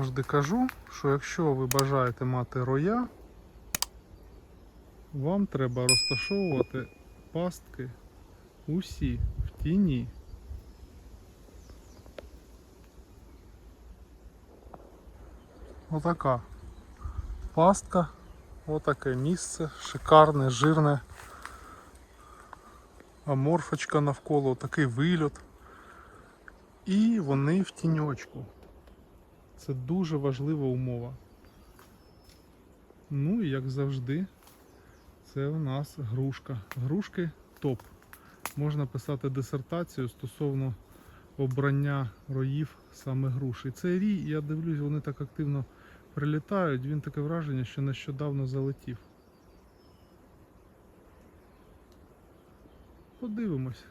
завжди кажу, що якщо ви бажаєте мати роя, вам треба розташовувати пастки усі в тіні. Отака пастка, отаке місце, шикарне, жирне. Аморфочка навколо, такий вильот. І вони в тіньочку. Це дуже важлива умова. Ну і як завжди, це у нас грушка. Грушки топ. Можна писати дисертацію стосовно обрання роїв саме груш. І цей рій, я дивлюсь, вони так активно прилітають. Він таке враження, що нещодавно залетів. Подивимось.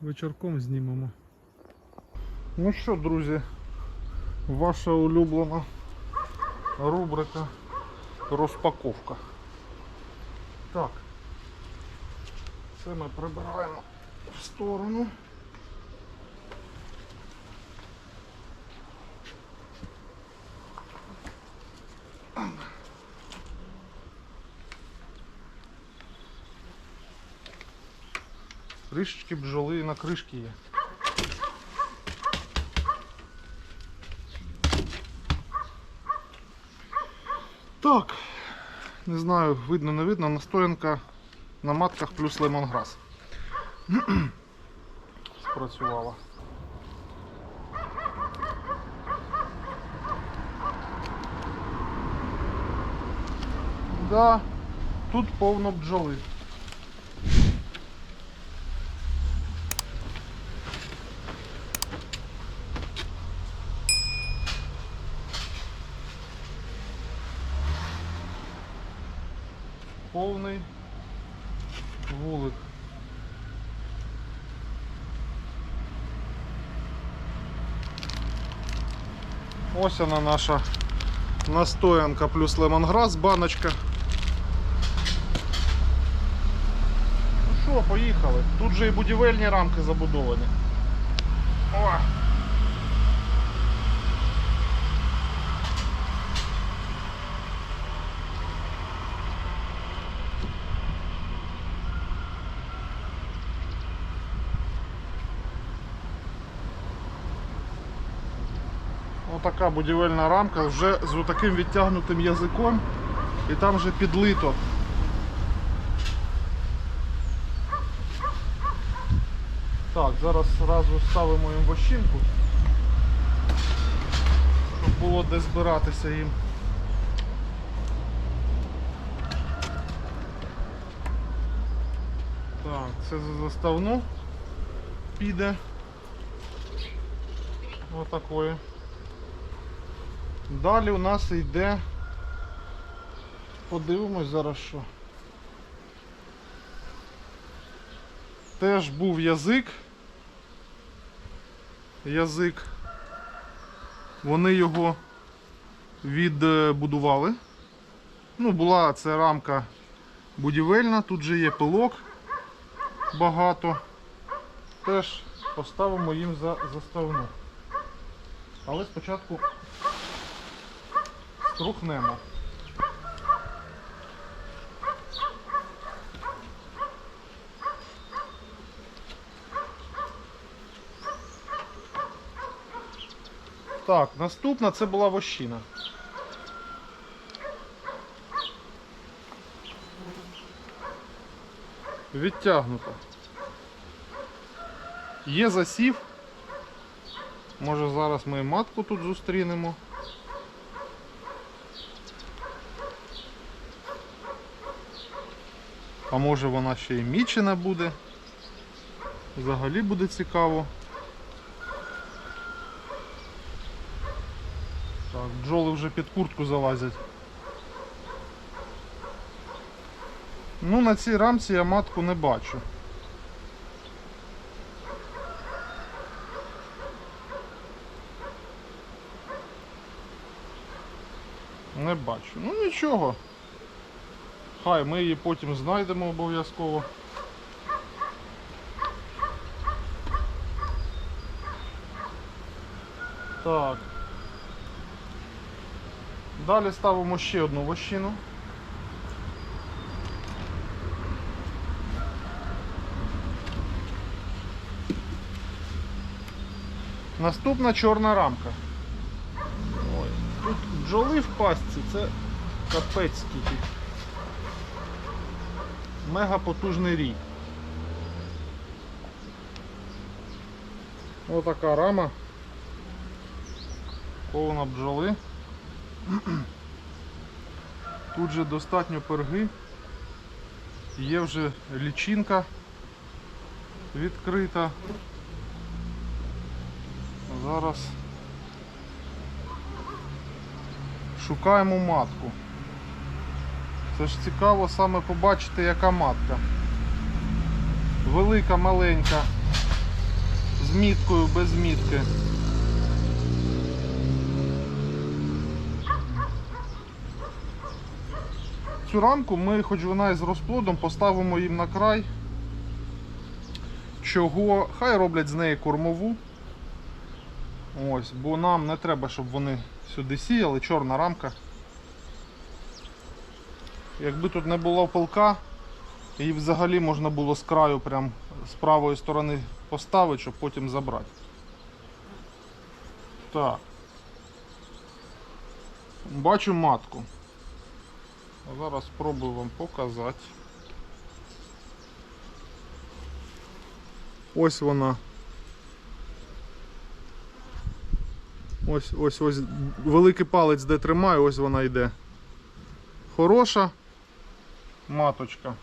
Вечірком знімемо. Ну що, друзі, ваша улюблена рубрика розпаковка. Так. Це ми прибираємо в сторону. Кришечки бджоли на кришки є. Так, не знаю, видно, не видно, настоянка на матках плюс лемонграс. Спрацювала. Да, тут повно бджоли. Повний вулик. Ось вона наша настоянка плюс лемонграс, баночка. Ну що, поїхали. Тут же і будівельні рамки забудовані. О! Отака будівельна рамка вже з таким відтягнутим язиком і там вже підлито. Так, зараз одразу ставимо їм вощинку, щоб було де збиратися їм. Так, це за заставну піде. Отакої. Далі у нас йде, подивимось зараз що. Теж був язик. Язик. Вони його відбудували. Ну, була це рамка будівельна, тут же є пилок багато. Теж поставимо їм за заставну. Але спочатку струхнемо. Так, наступна це була вощина. Відтягнута. Є засів. Може зараз ми матку тут зустрінемо. А може вона ще й мічена буде. Взагалі буде цікаво. Так, бджоли вже під куртку залазять. Ну, на цій рамці я матку не бачу. Не бачу. Ну нічого. Хай ми її потім знайдемо обов'язково. Так. Далі ставимо ще одну вощину. Наступна чорна рамка. Ой, тут бджоли в пастці, це капець скільки. Мега потужний рій. Отака рама. Повна бджоли. Тут же достатньо перги. Є вже лічинка відкрита. Зараз шукаємо матку. Це ж цікаво саме побачити, яка матка. Велика, маленька, з міткою, без мітки. Цю рамку ми, хоч вона із розплодом, поставимо їм на край. Чого хай роблять з неї кормову. Ось, бо нам не треба, щоб вони сюди сіяли, чорна рамка. Якби тут не було пилка, її взагалі можна було з краю прям з правої сторони поставити, щоб потім забрати. Так. Бачу матку. Зараз спробую вам показати. Ось вона. Ось ось ось великий палець, де тримаю, ось вона йде. Хороша маточка.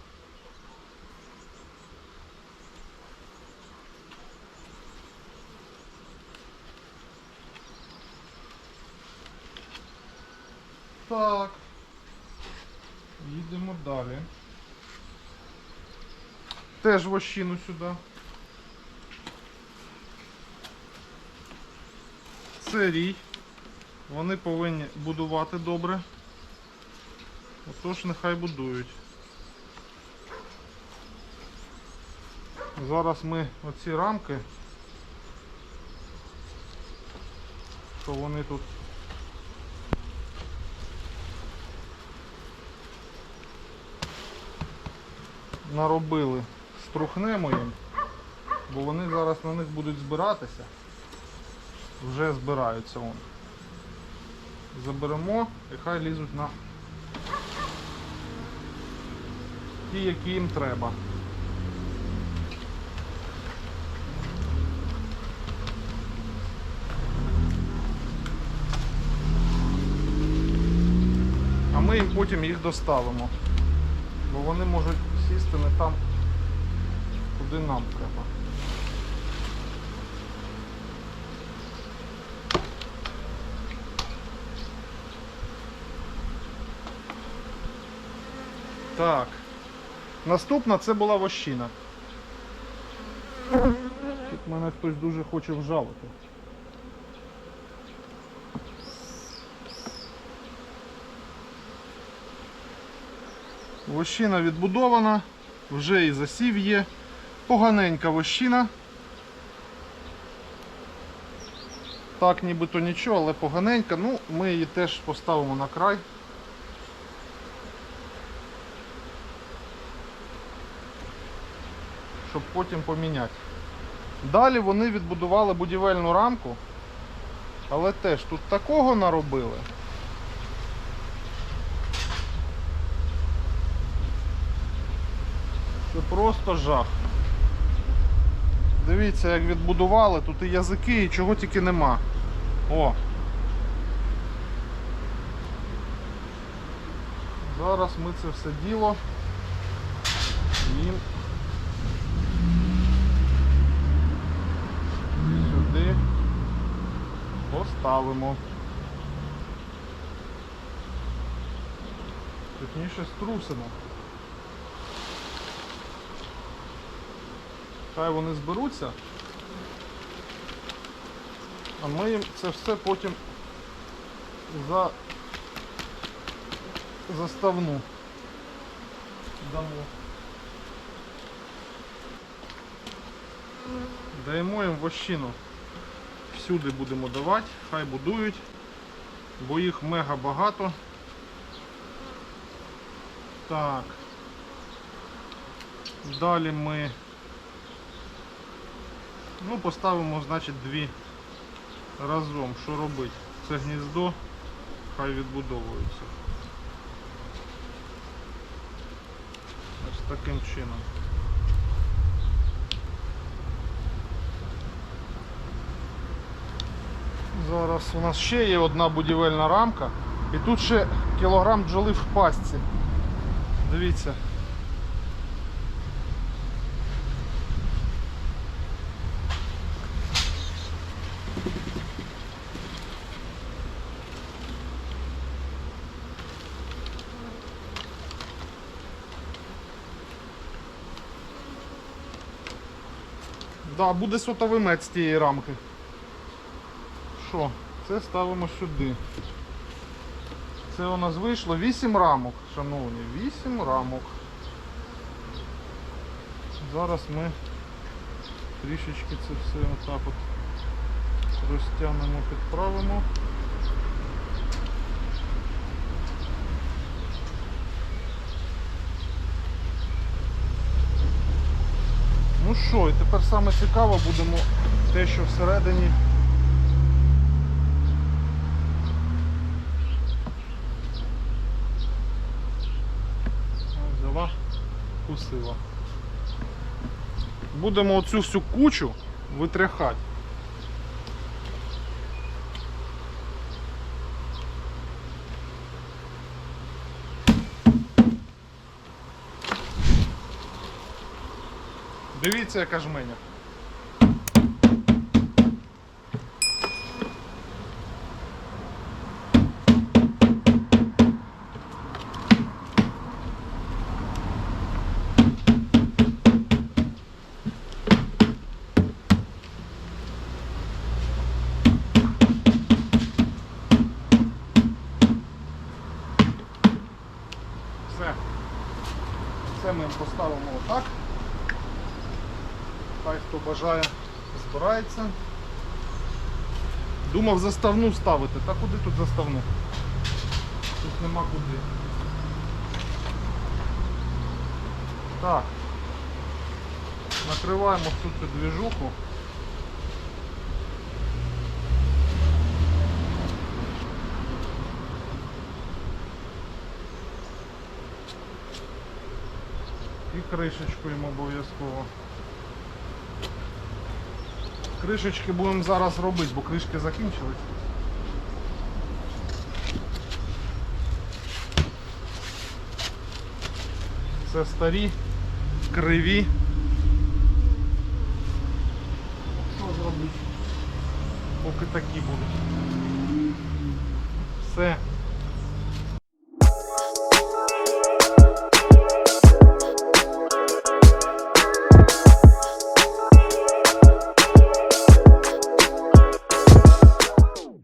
Так. Їдемо далі. Теж вощину сюди. Це рій. Вони повинні будувати добре. Отож нехай будують. Зараз ми оці рамки, що вони тут наробили, струхнемо їм, бо вони зараз на них будуть збиратися. Вже збираються вон. Заберемо і хай лізуть на ті, які їм треба. Ми їм потім їх доставимо. Бо вони можуть сісти не там, куди нам треба. Так. Наступна це була вощина. Тут мене хтось дуже хоче вжалити. Вощина відбудована, вже і засів є. Поганенька вощина. Так, нібито нічого, але поганенька. Ну, ми її теж поставимо на край. Щоб потім поміняти. Далі вони відбудували будівельну рамку, але теж тут такого наробили. Просто жах. Дивіться, як відбудували, тут і язики, і чого тільки нема. О! Зараз ми це все діло їм сюди поставимо. Точніше струсимо. Хай вони зберуться. А ми їм це все потім за заставну дамо. Даємо їм вощину. Всюди будемо давати, хай будують. бо їх мега багато. Так. Далі ми ну, поставимо, значить, дві разом. Що робити? Це гніздо, хай відбудовується. Ось таким чином. Зараз у нас ще є одна будівельна рамка. І тут ще кілограм бджоли в пастці. Дивіться. Да, буде сотовий мед з тієї рамки. Що? Це ставимо сюди. Це у нас вийшло 8 рамок, шановні, 8 рамок. Зараз ми трішечки це все отак от розтягнемо, підправимо. Ну що, і тепер саме цікаво будемо те, що всередині. Взяла, кусила. Будемо оцю всю кучу витряхати. Дивіться, яка жменя. Все. Це ми поставимо отак. Хай хто бажає, збирається. Думав заставну ставити. Та куди тут заставну? Тут нема куди. Так. Накриваємо всю цю двіжуху. І кришечку їм обов'язково. Кришечки будемо зараз робити, бо кришки закінчились. Це старі, криві. Що зробити? Поки такі будуть. Все.